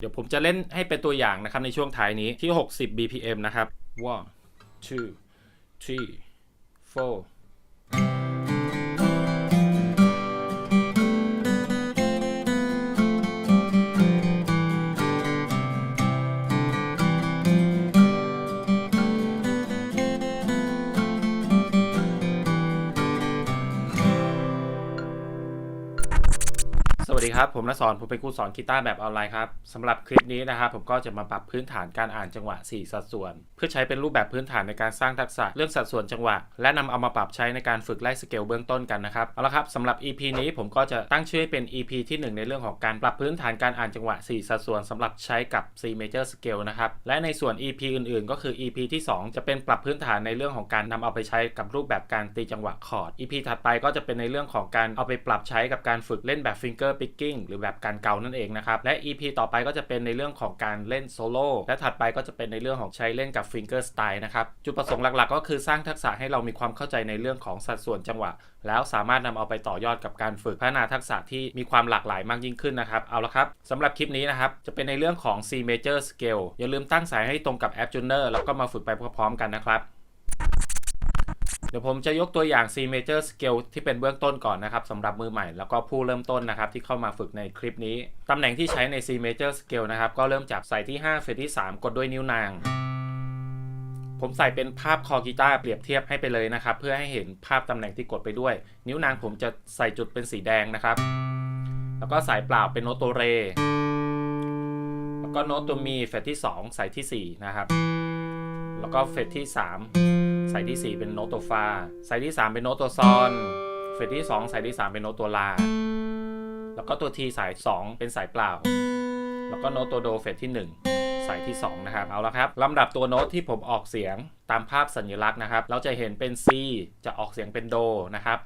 เดี๋ยวผมจะเล่นให้เป็นตัวอย่างนะครับในช่วงท้ายนี้ที่ 60 BPM นะครับ one two three four วัสดีครับ ผมนสอนผมเป็นครูสอนกีตาร์แบบออนไลน์ครับสำหรับคลิปนี้นะครับผมก็จะมาปรับพื้นฐานการอ่านจังหวะ 4 สัดส่วน เพื่อใช้เป็นรูปแบบพื้นฐานในการสร้างทักษะเรื่องสัดส่วนจังหวะ และนำเอามาปรับใช้ในการฝึกไล่สเกลเบื้องต้นกันนะครับเอาละครับสำหรับ EP นี้ผมก็จะตั้งชื่อให้เป็น EP ที่ 1 ในเรื่องของการปรับพื้นฐานการอ่านจังหวะ 4 สัดส่วนสำหรับใช้กับ C major scale นะครับและในส่วน EP อื่นๆ ก็คือ EP ที่ 2 จะเป็นปรับพื้นฐานในเรื่องของการนำเอาไปใช้กับรูปแบบการตีจังหวะคอร์ด EP ถัดไปก็จะเป็นในเรื่องของการเอาไปปรับใช้กับการฝึกเล่นแบบ picking หรือแบบการเกานั่นเองนะครับและ EP ต่อไปก็จะเป็นในเรื่องของการเล่นโซโล่และถัดไปก็จะเป็นในเรื่องของใช้เล่นกับ finger style นะครับจุดประสงค์หลักๆ ก็คือสร้างทักษะให้เรามีความเข้าใจในเรื่องของสัดส่วนจังหวะ แล้วสามารถนำเอาไปต่อยอดกับการฝึกพัฒนาทักษะที่มีความหลากหลายมากยิ่งขึ้นนะครับเอาละครับสำหรับคลิปนี้นะครับจะเป็นในเรื่องของ C major scale อย่าลืมตั้งสายให้ตรงกับแอป Tuner แล้วก็มาฝึกไปพร้อมๆกันนะครับ เดี๋ยวผมจะยกตัวอย่าง C major scale ที่เป็นเบื้องต้นก่อนนะครับสำหรับมือใหม่แล้วก็ผู้เริ่มต้นนะครับที่เข้ามาฝึกในคลิปนี้ ตำแหน่งที่ใช้ใน C major scale นะครับ ก็เริ่มจากใส่ที่ 5 เฟรที่ 3 กดด้วยนิ้วนาง ผมใส่เป็นภาพคอกีตาร์เปรียบเทียบให้ไปเลยนะครับ เพื่อให้เห็นภาพตำแหน่งที่กดไปด้วย นิ้วนางผมจะใส่จุดเป็นสีแดงนะครับ แล้วก็สายเปล่าเป็นโน้ตตัวเร แล้วก็โน้ตตัวมีเฟรที่ 2 ใส่ที่ 4 นะครับ แล้วก็เฟรที่ 3 ใส่ที่ 4 เป็นโน้ตตัวฟาใส่ที่ 3 เป็นโน้ตตัวซอนเฟรที่2ใส่ที่ 3 เป็นโน้ตตัวลา แล้วก็ตัวทีสาย 2 เป็นสายเปล่า แล้วก็โน้ตตัวโดเฟรที่ 1 สายที่ 2 นะครับ เอาละครับลำดับตัวโน้ตที่ผมออกเสียงตามภาพสัญลักษณ์นะครับ เราจะเห็นเป็น C จะออกเสียงเป็นโดนะครับ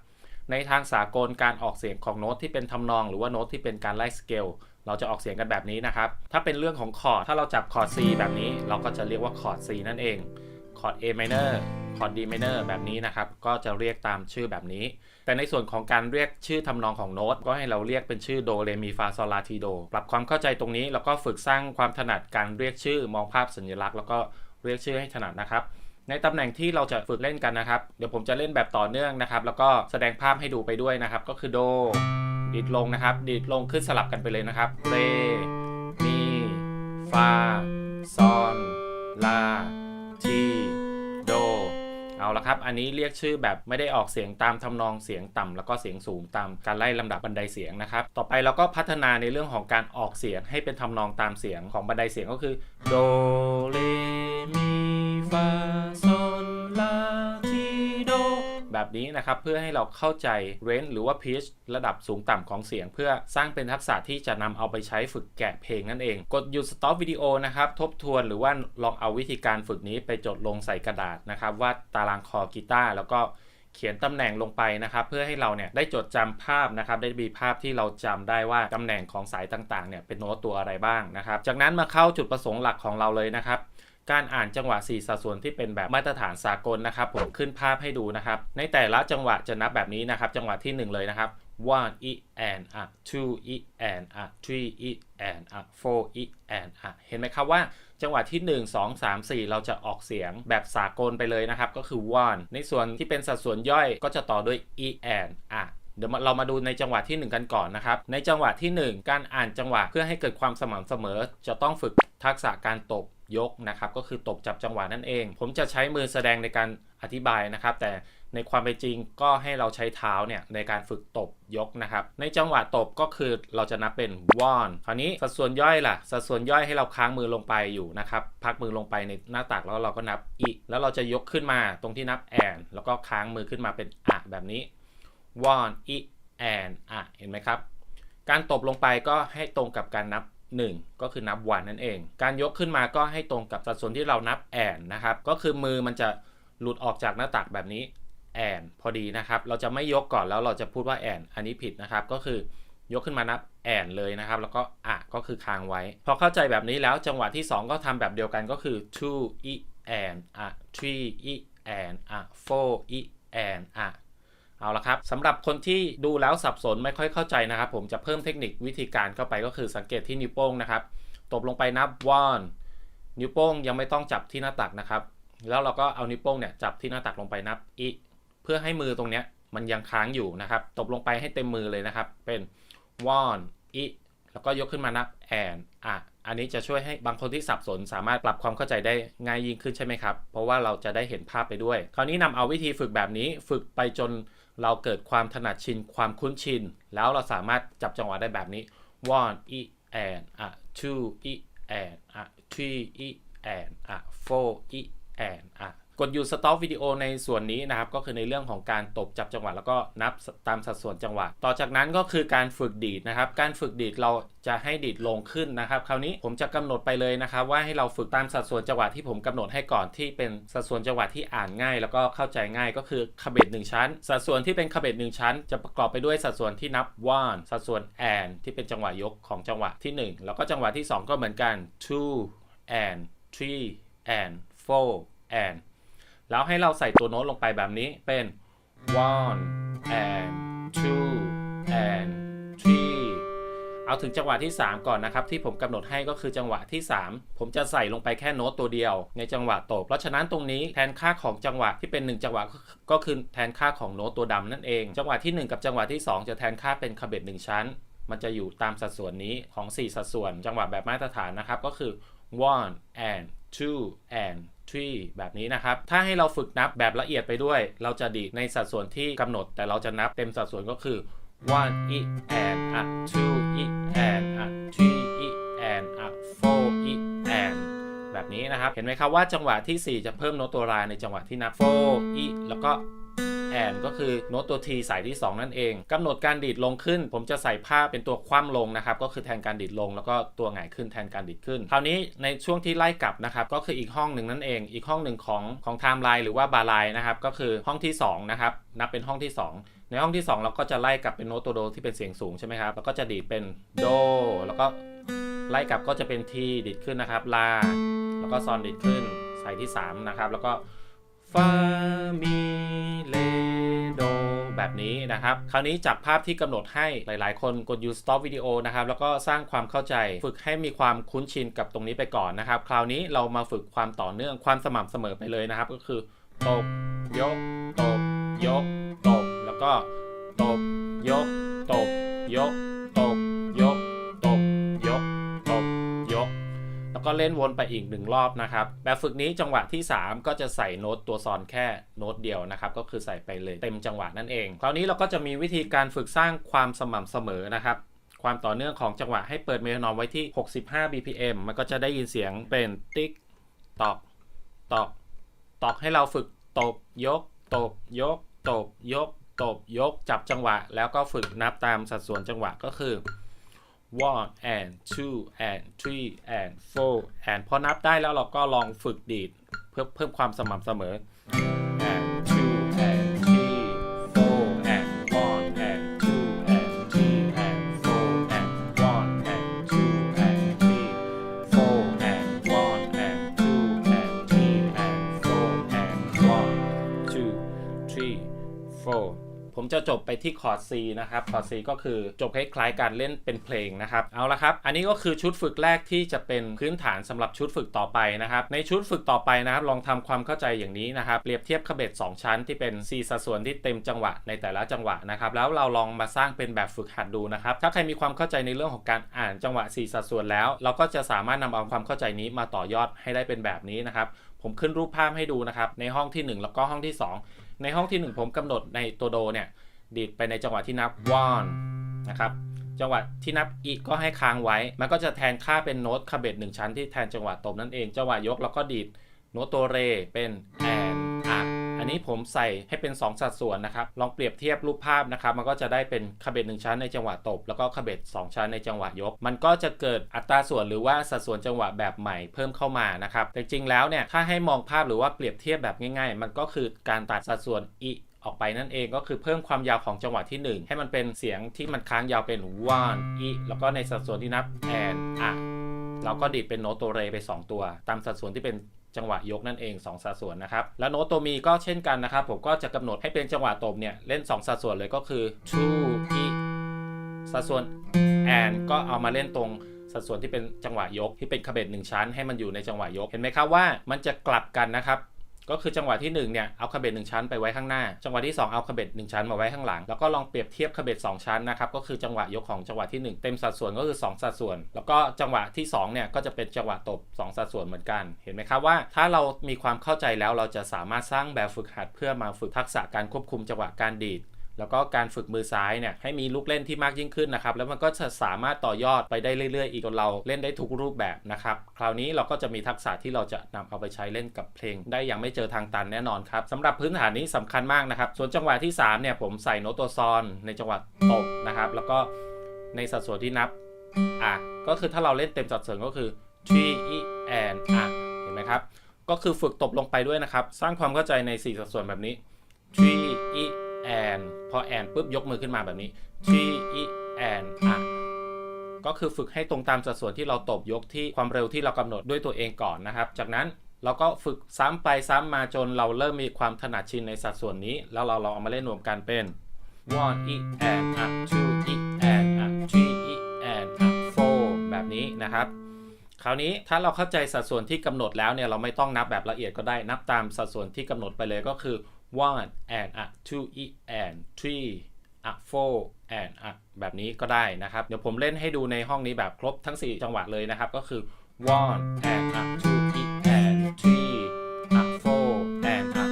ในทางสากลการออกเสียงของโน้ตที่เป็นทำนองหรือว่าโน้ตที่เป็นการไล่สเกลเราจะออกเสียงกันแบบนี้นะครับ ถ้าเป็นเรื่องของคอร์ด ถ้าเราจับคอร์ด C แบบนี้ เราก็จะเรียกว่าคอร์ด C นั่นเอง คอร์ด A minor คอร์ด D minor แบบนี้นะครับ ก็จะเรียกตามชื่อแบบนี้ แต่ในส่วนของการเรียกชื่อทำนองของโน้ต ก็ให้เราเรียกเป็นชื่อโดเรมีฟาซอลาทีโด ปรับความเข้าใจตรงนี้ แล้วก็ฝึกสร้างความถนัดการเรียกชื่อมองภาพสัญลักษณ์ แล้วก็เรียกชื่อให้ถนัดนะครับ ในตำแหน่งที่เราจะฝึกเล่นกันนะครับ เดี๋ยวผมจะเล่นแบบต่อเนื่องนะครับ แล้วก็แสดงภาพให้ดูไปด้วยนะครับ ก็คือโด ดีดลงนะครับ ดีดลงขึ้นสลับกันไปเลยนะครับเรมีฟาซอนลาทีโดเอา ละครับ อันนี้เรียกชื่อแบบไม่ได้ออกเสียงตามทำนองเสียงต่ำแล้วก็เสียงสูงตามการไล่ลำดับบันไดเสียงนะครับ ต่อไปเราก็พัฒนาในเรื่องของการออกเสียงให้เป็นทำนองตามเสียงของบันไดเสียงก็คือโดเรมีฟาซลลา แบบนี้นะครับ เพื่อให้เราเข้าใจเรนจ์หรือว่าพีชระดับสูงต่ำของเสียง เพื่อสร้างเป็นทักษะที่จะนำเอาไปใช้ฝึกแกะเพลงนั่นเอง กดหยุดสต็อปวิดีโอนะครับ ทบทวนหรือว่าลองเอาวิธีการฝึกนี้ไปจดลงใส่กระดาษนะครับว่าตารางคอกีตาร์แล้วก็เขียนตำแหน่งลงไปนะครับ เพื่อให้เราเนี่ยได้จดจำภาพนะครับ ได้มีภาพที่เราจำได้ว่าตำแหน่งของสายต่างๆเนี่ยเป็นโน้ตตัวอะไรบ้างนะครับ จากนั้นมาเข้าจุดประสงค์หลักของเราเลยนะครับ การอ่านจังหวะ 4 สัดส่วนที่เป็นแบบมาตรฐานสากลนะครับ ผมขึ้นภาพให้ดูนะครับ ในแต่ละจังหวะจะนับแบบนี้นะครับ จังหวะที่ 1 เลยนะครับ one e and a two e and a three e and a four e and a เห็นไหมครับว่าจังหวะที่ 1 2 3 4 เราจะออกเสียงแบบสากลไปเลยนะครับ ก็คือ one ในส่วนที่เป็นสัดส่วนย่อยก็จะต่อด้วย e and a เดี๋ยวเรามาดูในจังหวะที่ 1 กันก่อนนะครับ ในจังหวะที่ 1 การอ่านจังหวะเพื่อให้เกิดความสม่ำเสมอ จะต้องฝึกทักษะการตบ ยกนะครับ ก็คือตบจับจังหวะนั่นเอง ผมจะใช้มือแสดงในการอธิบายนะครับ แต่ในความเป็นจริงก็ให้เราใช้เท้าเนี่ยในการฝึกตบยกนะครับ ในจังหวะตบก็คือเราจะนับเป็น one คราวนี้สัดส่วนย่อยล่ะ สัดส่วนย่อยให้เราค้างมือลงไปอยู่นะครับ พักมือลงไปในหน้าตักแล้วเราก็นับอีแล้วเราจะยกขึ้นมาตรงที่นับ and แล้วก็ค้างมือขึ้นมาเป็นอะแบบนี้ one e and อะเห็นไหมครับ การตบลงไปก็ให้ตรงกับการนับ 1 ก็คือนับวันนั่นเอง การยกขึ้นมาก็ให้ตรงกับสัดส่วนที่เรานับแอนนะครับ ก็คือมือมันจะหลุดออกจากหน้าตักแบบนี้แอนพอดีนะครับ เราจะไม่ยกก่อนแล้วเราจะพูดว่าแอนอันนี้ผิดนะครับ ก็คือยกขึ้นมานับแอนเลยนะครับ แล้วก็อะก็คือค้างไว้ พอเข้าใจแบบนี้แล้วจังหวะที่ 2 ก็ทำแบบเดียวกันก็คือ two e and a three e and a four e and a เอาละครับสำหรับคนที่ดูแล้วสับสนไม่ค่อยเข้าใจนะครับ ผมจะเพิ่มเทคนิควิธีการเข้าไปก็คือสังเกตที่นิ้วโป้งนะครับตบลงไปนับ one นิ้วโป้งยังไม่ต้องจับที่หน้าตักนะครับ แล้วเราก็เอานิ้วโป้งเนี่ยจับที่หน้าตักลงไปนับอีเพื่อให้มือตรงเนี้ยมันยังค้างอยู่นะครับ ตบลงไปให้เต็มมือเลยนะครับ เป็น one อีแล้วก็ยกขึ้นมานับ and อะอันนี้จะช่วยให้บางคนที่สับสนสามารถปรับความเข้าใจได้ง่ายยิ่งขึ้นใช่ไหมครับ เพราะว่าเราจะได้เห็นภาพไปด้วย คราวนี้นำเอาวิธีฝึกแบบนี้ฝึกไปจน เราเกิดความถนัดชินความคุ้นชิน แล้วเราสามารถจับจังหวะได้แบบนี้ one e and a two e and a three e and a four e and a กดหยุดสต็อปวิดีโอในส่วนนี้นะครับ ก็คือในเรื่องของการตบจับจังหวะแล้วก็นับตามสัดส่วนจังหวะ ต่อจากนั้นก็คือการฝึกดีดนะครับ การฝึกดีดเราจะให้ดีดลงขึ้นนะครับ คราวนี้ผมจะกำหนดไปเลยนะครับ ว่าให้เราฝึกตามสัดส่วนจังหวะที่ผมกำหนดให้ก่อนที่เป็นสัดส่วนจังหวะที่อ่านง่าย แล้วก็เข้าใจง่ายก็คือคาเบตหนึ่งชั้น สัดส่วนที่เป็นคาเบตหนึ่งชั้น จะประกอบไปด้วยสัดส่วนที่นับ one สัดส่วน and ที่เป็นจังหวะยกของจังหวะที่หนึ่งแล้วก็จังหวะที่สองก็เหมือนกัน two and three and four and แล้วให้เราใส่ตัวโน้ตลงไปแบบนี้เป็น one and two and three เอาถึงจังหวะที่ 3 ก่อนนะครับ ที่ผมกำหนดให้ก็คือจังหวะที่ 3 ผมจะใส่ลงไปแค่โน้ตตัวเดียว ในจังหวะตบเพราะฉะนั้นตรงนี้แทนค่าของจังหวะที่เป็น 1 จังหวะก็คือแทนค่าของโน้ตตัวดำนั่นเอง จังหวะที่ 1 กับจังหวะที่ 2 จะแทนค่าเป็นคาเบต1ชั้น มันจะอยู่ตามสัดส่วนนี้ของ 4 สัดส่วน จังหวะแบบมาตรฐานนะครับก็คือ one and two and tree แบบนี้นะครับ ถ้าให้เราฝึกนับแบบละเอียดไปด้วย เราจะดีดในสัดส่วนที่กำหนด แต่เราจะนับเต็มสัดส่วนก็คือ one e and a two e and a three e and a four e and แบบนี้นะครับ เห็นไหมครับว่าจังหวะที่ 4 จะเพิ่มโน้ตตัวรายในจังหวะที่นับ four e แล้วก็ and ก็คือโน้ตตัว T สายที่ 2 นั่นเองกำหนดการดีดลงขึ้น ผมจะใส่ผ้าเป็นตัวคว่ำลงนะครับ ก็คือแทนการดีดลง แล้วก็ตัวหงายขึ้นแทนการดีดขึ้น คราวนี้ในช่วงที่ไล่กลับนะครับ ก็คืออีกห้องหนึ่งนั่นเอง อีกห้องหนึ่งของของไทม์ไลน์หรือว่าบาร์ไลน์นะครับ ก็คือห้องที่2นะครับนับเป็นห้องที่ 2ในห้องที่ 2 เราก็จะไล่กลับเป็นโน้ตตัวโดที่เป็นเสียงสูงใช่ไหมครับแล้วก็จะดีดเป็นโด แล้วก็ไล่กลับก็จะเป็นทีดีดขึ้นนะครับลา แล้วก็ซอนดีดขึ้นสายที่ 3 นะครับ แล้วก็ ฟามิเลโดแบบนี้นะครับ คราวนี้จากภาพที่กำหนดให้หลาย ๆ คนกด use stop วิดีโอนะครับ แล้วก็สร้างความเข้าใจ ฝึกให้มีความคุ้นชินกับตรงนี้ไปก่อนนะครับ คราวนี้เรามาฝึกความต่อเนื่องความสม่ำเสมอไปเลยนะครับ ก็คือตบยกตบยกตบแล้วก็ตบยกตบยก ก็เล่นวนไปอีกหนึ่งรอบนะครับ แบบฝึกนี้จังหวะที่ 3 ก็จะใส่โน้ตตัวซอนแค่โน้ตเดียวนะครับ ก็คือใส่ไปเลยเต็มจังหวะนั่นเอง คราวนี้เราก็จะมีวิธีการฝึกสร้างความสม่ำเสมอนะครับความต่อเนื่องของจังหวะให้เปิดเมโทรนอมไว้ที่ 65 BPM มันก็จะได้ยินเสียงเป็นติ๊ก ตอก ตอก ตอกให้เราฝึกตบ ยก ตบ ยก ตบ ยก ตบ ยก จับจังหวะ แล้วก็ฝึกนับตามสัดส่วนจังหวะก็คือ one and two and three and four and พอนับได้แล้วเราก็ลองฝึกดีด เพื่อเพิ่มความสม่ำเสมอ ผมจะจบไปที่คอร์ด C นะครับคอร์ด C ก็คือจบคล้ายๆการเล่นเป็นเพลงนะครับเอาละครับอันนี้ก็คือชุดฝึกแรกที่จะเป็นพื้นฐานสำหรับชุดฝึกต่อไปนะครับในชุดฝึกต่อไปนะครับลองทำความเข้าใจอย่างนี้นะครับเปรียบเทียบคาเบต2ชั้นที่เป็น4สัดส่วนที่เต็มจังหวะในแต่ละจังหวะนะครับแล้วเราลองมาสร้างเป็นแบบฝึกหัดดูนะครับถ้าใครมีความเข้าใจในเรื่องของการอ่านจังหวะ 4 สัดส่วนแล้ว เราก็จะสามารถนำเอาความเข้าใจนี้มาต่อยอดให้ได้เป็นแบบนี้นะครับ ผมขึ้นรูปภาพให้ดูนะครับ ในห้องที่ 1 แล้วก็ห้องที่ 2 ในห้องที่ 1 ผมกำหนดในตัวโดเนี่ยดีดไปในจังหวะที่นับ one นะครับ จังหวะที่นับอีกก็ให้ค้างไว้ มันก็จะแทนค่าเป็นโน้ตคาเบตหนึ่งชั้นที่แทนจังหวะตบนั่นเอง จังหวะยกแล้วก็ดีดโน้ตตัวเรเป็น and อะ อันนี้ผมใส่ให้เป็น 2 สัดส่วนนะครับ ลองเปรียบเทียบรูปภาพนะครับ มันก็จะได้เป็นคาเบตหนึ่งชั้นในจังหวะตบ แล้วก็คาเบตสองชั้นในจังหวะยก มันก็จะเกิดอัตราส่วนหรือว่าสัดส่วนจังหวะแบบใหม่เพิ่มเข้ามานะครับ แต่จริงๆแล้วเนี่ย ถ้าให้มองภาพหรือว่าเปรียบเทียบแบบง่าย ๆ มันก็คือการตัดสัดส่วนอีออกไปนั่นเองก็คือเพิ่มความยาวของจังหวะที่ 1 ให้มันเป็นเสียงที่มันค้างยาวเป็น one e แล้วก็ในสัดส่วนที่นับ and อะเราก็ดีดเป็นโน้ตตัวเรไป 2 ตัว ตามสัดส่วนที่เป็น จังหวะยกนั่นเอง 2 สัดส่วนนะครับ แล้วโน้ตตัวมีก็เช่นกันนะครับ ผมก็จะกำหนดให้เป็นจังหวะตบเนี่ยเล่น 2 สัดส่วนเลยก็คือ two e สัดส่วน and ก็เอามาเล่นตรงสัดส่วนที่เป็นจังหวะยกที่เป็นขบเบตหนึ่งชั้นให้มันอยู่ในจังหวะยก เห็นไหมครับว่ามันจะกลับกันนะครับ ก็คือจังหวะที่1เนี่ยเอาคาเบตหนึ่งชั้นไปไว้ข้างหน้า จังหวะที่ 2 เอาคาเบตหนึ่งชั้นมาไว้ข้างหลัง แล้วก็ลองเปรียบเทียบคาเบตสองชั้นนะครับก็คือจังหวะยกของจังหวะที่ 1 เต็มสัดส่วนก็คือ 2 สัดส่วน แล้วก็จังหวะที่2เนี่ยก็จะเป็นจังหวะตบ 2 สัดส่วนเหมือนกัน เห็นไหมครับว่า ถ้าเรามีความเข้าใจแล้วเราจะสามารถสร้างแบบฝึกหัดเพื่อมาฝึกทักษะการควบคุมจังหวะการดีด แล้วก็การฝึกมือซ้ายเนี่ยให้มีลูกเล่นที่มากยิ่งขึ้นนะครับแล้วมันก็จะสามารถต่อยอดไปได้เรื่อยๆ อีกจนเราเล่นได้ทุกรูปแบบนะครับคราวนี้เราก็จะมีทักษะที่เราจะนำเอาไปใช้เล่นกับเพลง ได้อย่างไม่เจอทางตันแน่นอนครับสำหรับพื้นฐานนี้สำคัญมากนะครับ ส่วนจังหวะที่ 3 เนี่ยผมใส่โน้ตตัวซอนในจังหวะตบนะครับ แล้วก็ในสัดส่วนที่นับอะก็คือถ้าเราเล่นเต็มสัดส่วนก็คือ t e and อะเห็นไหมครับ ก็คือฝึกตบลงไปด้วยนะครับ สร้างความเข้าใจใน4สัดส่วนแบบนี้ t e and พอ and ปุ๊บยกมือขึ้นมาแบบนี้ t e and อะก็คือฝึกให้ตรงตามสัดส่วนที่เราตบยกที่ความเร็วที่เรากำหนดด้วยตัวเองก่อนนะครับ จากนั้นเราก็ฝึกซ้ำไปซ้ำมาจนเราเริ่มมีความถนัดชินในสัดส่วนนี้ แล้วเราลองเอามาเล่นรวมกันเป็น one e and อะ two e and อะ three e and อะ four แบบนี้นะครับ คราวนี้ถ้าเราเข้าใจสัดส่วนที่กำหนดแล้วเนี่ยเราไม่ต้องนับแบบละเอียดก็ได้นับตามสัดส่วนที่กำหนดไปเลยก็คือ one and อะ two e and three อะ four and อะแบบนี้ก็ได้นะครับ เดี๋ยวผมเล่นให้ดูในห้องนี้แบบครบทั้ง 4 จังหวะเลยนะครับ ก็คือ one and อะ two e and three อะ four and อะ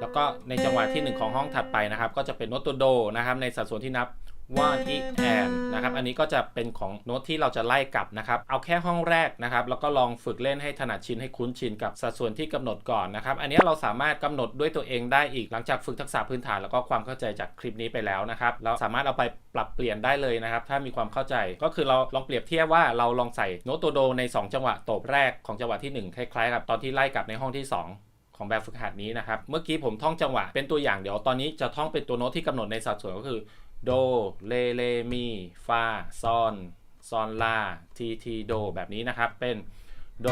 แล้วก็ในจังหวะที่ 1 ของห้องถัดไปนะครับ ก็จะเป็นโน้ตตัวโดนะครับ ในสัดส่วนที่นับ one e and นนะครับ อันนี้ก็จะเป็นของโน้ตที่เราจะไล่กลับนะครับ เอาแค่ห้องแรกนะครับ แล้วก็ลองฝึกเล่นให้ถนัดชินให้คุ้นชินกับสัดส่วนที่กำหนดก่อนนะครับ อันนี้เราสามารถกำหนดด้วยตัวเองได้อีกหลังจากฝึกทักษะพื้นฐานแล้วก็ความเข้าใจจากคลิปนี้ไปแล้วนะครับ เราสามารถเอาไปปรับเปลี่ยนได้เลยนะครับ ถ้ามีความเข้าใจ ก็คือเราลองเปรียบเทียบว่าเราลองใส่โน้ตตัวโดใน 2 จังหวะตบแรกของจังหวะที่ 1 คล้ายๆกับตอนที่ไล่กลับในห้องที่ 2ของแบบฝึกหัดนี้นะครับ เมื่อกี้ผมท่องจังหวะเป็นตัวอย่างเดี๋ยวตอนนี้จะท่องเป็นตัวโน้ตที่กำหนดในสัดส่วนก็คือ โด เล เล มี ฟา ซอน ซอน ลา ที ที โด แบบนี้นะครับ เป็น โด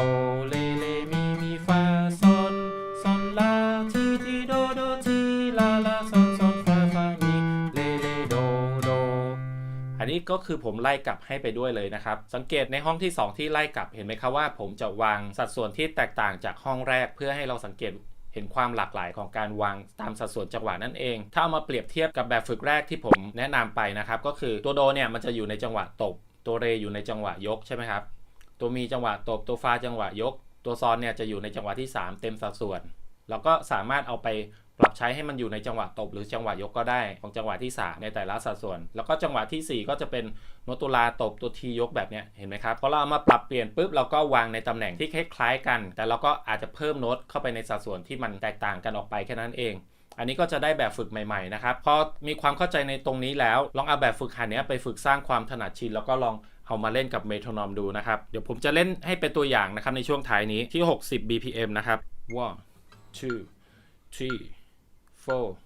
เล เล มี มี ฟา ซอน ซอน ลา ที ที โด โด ที ลา ลา ซอน ซอน ฟา ฟา มี เล เล โด โด อันนี้ก็คือผมไล่กลับให้ไปด้วยเลยนะครับ สังเกตในห้องที่ 2 ที่ไล่กลับ เห็นไหมครับว่า ผมจะวางสัดส่วนที่แตกต่างจากห้องแรก เพื่อให้เราสังเกต เห็นความหลากหลายของการวางตามสัดส่วนจังหวะนั่นเอง ถ้าเอามาเปรียบเทียบกับแบบฝึกแรกที่ผมแนะนำไปนะครับ ก็คือตัวโดเนี่ยมันจะอยู่ในจังหวะตบ ตัวเรอยู่ในจังหวะยกใช่ไหมครับ ตัวมีจังหวะตบ ตัวฟาจังหวะยก ตัวซอนเนี่ยจะอยู่ในจังหวะที่ 3 เต็มสัดส่วนเราก็สามารถเอาไป ปรับใช้ให้มันอยู่ในจังหวะตบหรือจังหวะยกก็ได้ของจังหวะที่ 3 ในแต่ละสัดส่วน แล้วก็จังหวะทีสี่ 4 ก็จะเป็นโนตุลาตบตัวทียกแบบนี้เห็นไหมครับพอเราเอามาปรับเปลี่ยนปุ๊บเราก็วางในตำแหน่งที่คล้ายๆกัน แต่เราก็อาจจะเพิ่มโน้ตเข้าไปในสัดส่วนที่มันแตกต่างกันออกไปแค่นั้นเองอันนี้ก็จะได้แบบฝึกใหม่ ๆ นะครับ พอมีความเข้าใจในตรงนี้แล้ว ลองเอาแบบฝึกหัดนี้ไปฝึกสร้างความถนัดชิน แล้วก็ลองเอามาเล่นกับเมโทรนอมดูนะครับ เดี๋ยวผมจะเล่นให้เป็นตัวอย่างนะครับในช่วงท้ายนี้ที่ 60 BPM นะครับ one two three four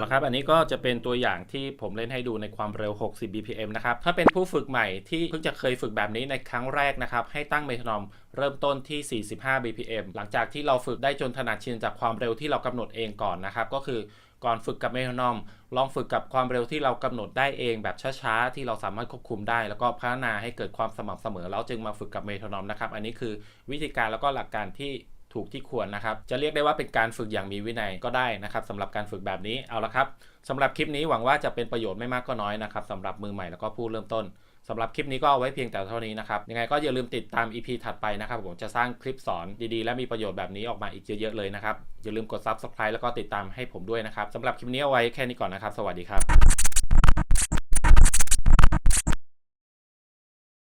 เอาละครับ อันนี้ก็จะเป็นตัวอย่างที่ผมเล่นให้ดูในความเร็ว 60 BPM นะครับ ถ้าเป็นผู้ฝึกใหม่ที่เพิ่งจะเคยฝึกแบบนี้ในครั้งแรกนะครับ ให้ตั้งเมทรนอมเริ่มต้นที่ 45 BPM หลังจากที่เราฝึกได้จนถนัดชินจากความเร็วที่เรากำหนดเองก่อนนะครับ ก็คือก่อนฝึกกับเมทรนอม ลองฝึกกับความเร็วที่เรากำหนดได้เองแบบช้าๆ ที่เราสามารถควบคุมได้ แล้วก็พัฒนาให้เกิดความสม่ำเสมอ แล้วจึงมาฝึกกับเมทรนอมนะครับ อันนี้คือวิธีการแล้วก็หลักการที่ ถูกที่ควรนะครับ จะเรียกได้ว่าเป็นการฝึกอย่างมีวินัยก็ได้นะครับสำหรับการฝึกแบบนี้เอาละครับสำหรับคลิปนี้หวังว่าจะเป็นประโยชน์ไม่มากก็น้อยนะครับสำหรับมือใหม่แล้วก็ผู้เริ่มต้นสำหรับคลิปนี้ก็เอาไว้เพียงแต่เท่านี้นะครับ ยังไงก็อย่าลืมติดตาม EP ถัดไปนะครับ ผมจะสร้างคลิปสอนดีๆ และมีประโยชน์แบบนี้ออกมาอีกเยอะๆเลยนะครับ อย่าลืมกด Subscribe แล้วก็ติดตามให้ผมด้วยนะครับสำหรับคลิปนี้เอาไว้แค่นี้ก่อนนะครับ สวัสดีครับ